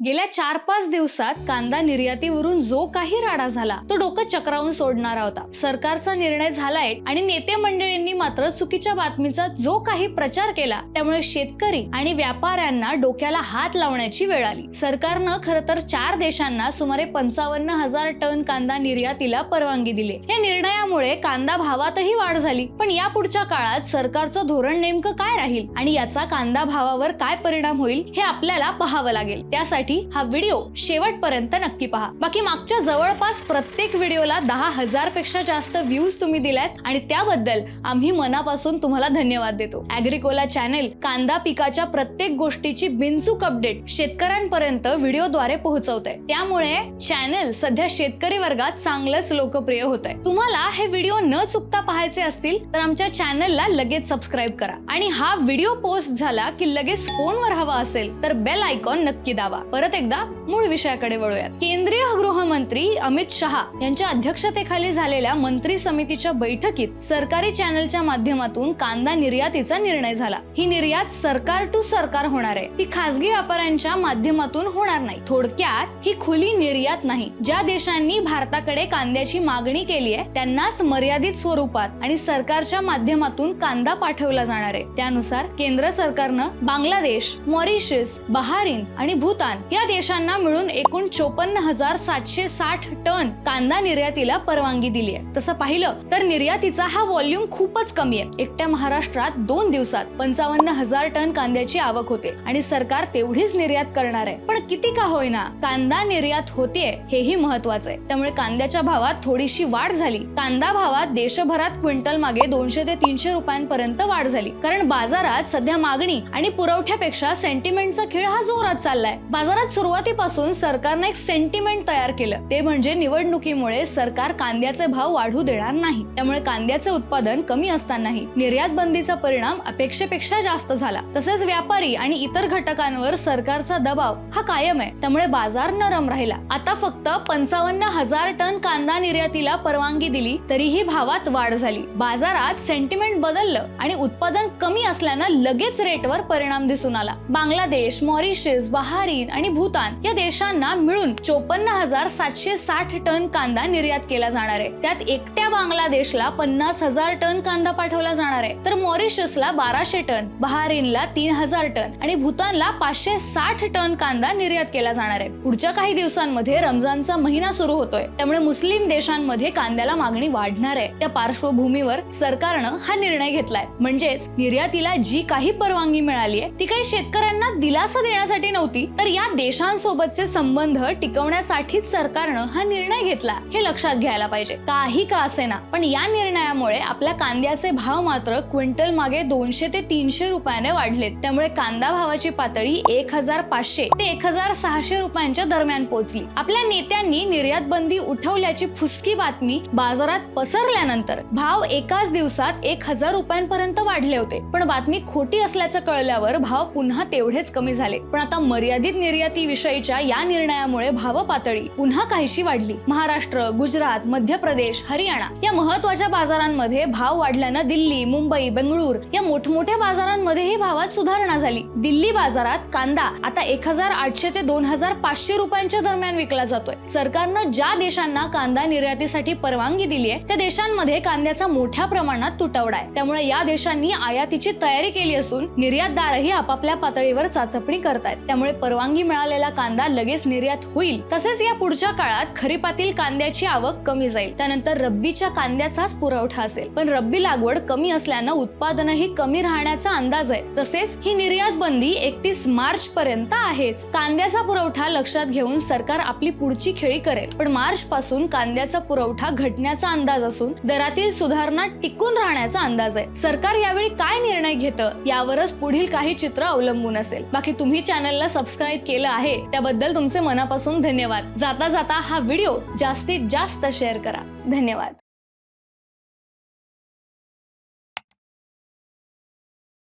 गेल्या चार पाच दिवसात कांदा निर्यातीवरून जो काही राडा झाला तो डोकं चक्रावून सोडणारा होता. सरकारचा निर्णय झालाय आणि नेते मंडळींनी मात्र चुकीच्या बातमीचा जो काही प्रचार केला त्यामुळे शेतकरी आणि व्यापाऱ्यांना डोक्याला हात लावण्याची वेळ आली. सरकारनं खरं तर चार देशांना सुमारे पंचावन्न हजार टन कांदा निर्यातीला परवानगी दिली. या निर्णयामुळे कांदा भावातही वाढ झाली. पण या पुढच्या काळात सरकारचं धोरण नेमकं काय राहील आणि याचा कांदा भावावर काय परिणाम होईल हे आपल्याला पाहावं लागेल. त्यासाठी हा व्हिडिओ शेवटपर्यंत नक्की पहा. बाकी मागच्या जवळपास प्रत्येक व्हिडिओला दहा हजारपेक्षा जास्त व्ह्यूज तुम्ही दिल्यात आणि त्याबद्दल आम्ही मनापासून तुम्हाला धन्यवाद देतो. अॅग्रिकोला चॅनेल कांदा पिकाच्या प्रत्येक गोष्टीची बिनचूक अपडेट शेतकऱ्यांपर्यंत व्हिडिओद्वारे पोहोचवते त्यामुळे चॅनल सध्या शेतकरी वर्गात चांगलंच लोकप्रिय होत आहे तुम्हाला हे व्हिडिओ न चुकता पाहायचे असतील तर आमच्या चॅनलला लगेच सबस्क्राईब करा. आणि हा व्हिडिओ पोस्ट झाला की लगेच फोनवर हवा असेल तर बेल आयकॉन नक्की दाबा. परत एकदा मूळ विषयाकडे वळूयात. केंद्रीय गृहमंत्री अमित शहा यांच्या अध्यक्षतेखाली झालेल्या मंत्री समितीच्या बैठकीत सरकारी चॅनलच्या माध्यमातून कांदा निर्यातीचा निर्णय झाला. ही निर्यात सरकार टू सरकार होणार आहे. ती खासगी व्यापाऱ्यांच्या माध्यमातून होणार नाही. थोडक्यात ही खुली निर्यात नाही. ज्या देशांनी भारताकडे कांद्याची मागणी केली आहे त्यांनाच मर्यादित स्वरूपात आणि सरकारच्या माध्यमातून कांदा पाठवला जाणार आहे. त्यानुसार केंद्र सरकारनं बांगलादेश मॉरिशस बहारीन आणि भूतान या देशांना मिळून एकूण चोपन्न हजार सातशे साठ टन कांदा निर्यातीला परवानगी दिली आहे. तसं पाहिलं तर निर्यातीचा हा व्हॉल्यूम खूपच कमी आहे. एकट्या महाराष्ट्रात दोन दिवसात पंचावन्न हजार टन कांद्याची आवक होते आणि सरकार तेवढीच निर्यात करणार आहे. पण किती का होईना कांदा निर्यात होतीये हेही महत्वाचं आहे. त्यामुळे कांद्याच्या भावात थोडीशी वाढ झाली. कांदा भावात देशभरात क्विंटल मागे दोनशे ते तीनशे रुपयांपर्यंत वाढ झाली. कारण बाजारात सध्या मागणी आणि पुरवठ्यापेक्षा सेंटिमेंटचा खेळ हा जोरात चाललाय. बाजार बाजारात सुरुवातीपासून सरकारनं एक सेंटिमेंट तयार केलं. ते म्हणजे निवडणुकीमुळे सरकार कांद्याचे भाव वाढू देणार नाही. त्यामुळे कांद्याचे उत्पादन कमी असतानाही निर्यात बंदीचा परिणाम अपेक्षेपेक्षा जास्त झाला. तसेच व्यापारी आणि इतर घटकांवर सरकारचा दबाव हा कायम आहे. त्यामुळे बाजार नरम राहिला. आता फक्त पंचावन्न हजार टन कांदा निर्यातीला परवानगी दिली तरीही भावात वाढ झाली. बाजारात सेंटिमेंट बदललं आणि उत्पादन कमी असल्यानं लगेच रेटवर परिणाम दिसून आला. बांगलादेश मॉरिशस बहारीन आणि भूतान या देशांना मिळून चोपन्न हजार सातशे साठ टन कांदा निर्यात केला जाणार आहे. त्यात एकट्या बांगलादेशला पन्नास हजार टन कांदा पाठवला जाणार आहे. तर मॉरिशसला बाराशे टन बहारीनला तीन हजार टन आणि भूतानला पाचशे साठ टन कांदा निर्यात केला जाणार आहे. पुढच्या काही दिवसांमध्ये रमजानचा महिना सुरू होतोय. त्यामुळे मुस्लिम देशांमध्ये कांद्याला मागणी वाढणार आहे. त्या पार्श्वभूमीवर सरकारनं हा निर्णय घेतलाय. म्हणजेच निर्यातीला जी काही परवानगी मिळाली आहे ती काही शेतकऱ्यांना दिलासा देण्यासाठी नव्हती तर या देशांसोबतचे संबंध टिकवण्यासाठीच सरकारनं हा निर्णय घेतला. हे लक्षात घ्यायला पाहिजे. काही का असेना. पण या निर्णयामुळे आपल्या कांद्याचे भाव मात्र क्विंटल मागे दोनशे ते तीनशे रुपयाने वाढलेत. त्यामुळे कांदा भावाची पातळी एक हजार पाचशे ते एक हजार सहाशे रुपयांच्या दरम्यान पोहोचली आपल्या नेत्यांनी निर्यात बंदी उठवल्याची फुसकी बातमी बाजारात पसरल्यानंतर भाव एकाच दिवसात एक हजार रुपयांपर्यंत वाढले होते. पण बातमी खोटी असल्याचं कळल्यावर भाव पुन्हा तेवढेच कमी झाले. पण आता मर्यादित निर्यात विषयीच्या या निर्णयामुळे भाव पातळी पुन्हा काहीशी वाढली. महाराष्ट्र गुजरात मध्य प्रदेश हरियाणा या महत्त्वाच्या बाजारांमध्ये भाव वाढल्यानं दिल्ली मुंबई बेंगळूर या मोठमोठ्या बाजारांमध्येही भावात सुधारणा झाली. दिल्ली बाजारात कांदा आता एक हजार आठशे ते दोन हजार पाचशे रुपयांच्या दरम्यान विकला जातोय. सरकारनं ज्या देशांना कांदा निर्यातीसाठी परवानगी दिली आहे त्या देशांमध्ये कांद्याचा मोठ्या प्रमाणात तुटवडा आहे. त्यामुळे या देशांनी आयातीची तयारी केली असून निर्यातदारही आपापल्या पातळीवर चाचपणी करतायत. त्यामुळे परवानगी मिळालेला कांदा लगेच निर्यात होईल. तसेच या पुढच्या काळात खरीपातील कांद्याची आवक कमी जाईल. त्यानंतर रब्बीच्या कांद्याचाच पुरवठा असेल. पण रब्बी लागवड कमी असल्यानं उत्पादनही कमी राहण्याचा अंदाज आहे. तसेच ही निर्यात बंदी एकतीस मार्च पर्यंत आहेच. कांद्याचा पुरवठा लक्षात घेऊन सरकार आपली पुढची खेळी करेल. पण मार्च पासून कांद्याचा पुरवठा घटण्याचा अंदाज असून दरातील सुधारणा टिकून राहण्याचा अंदाज आहे. सरकार यावेळी काय निर्णय घेतं यावरच पुढील काही चित्र अवलंबून असेल. बाकी तुम्ही चॅनलला सबस्क्राईब केलं आहे. त्याबद्दल तुमचे मनापासून धन्यवाद. जाता जाता हा व्हिडिओ जास्तीत जास्त शेअर करा. धन्यवाद.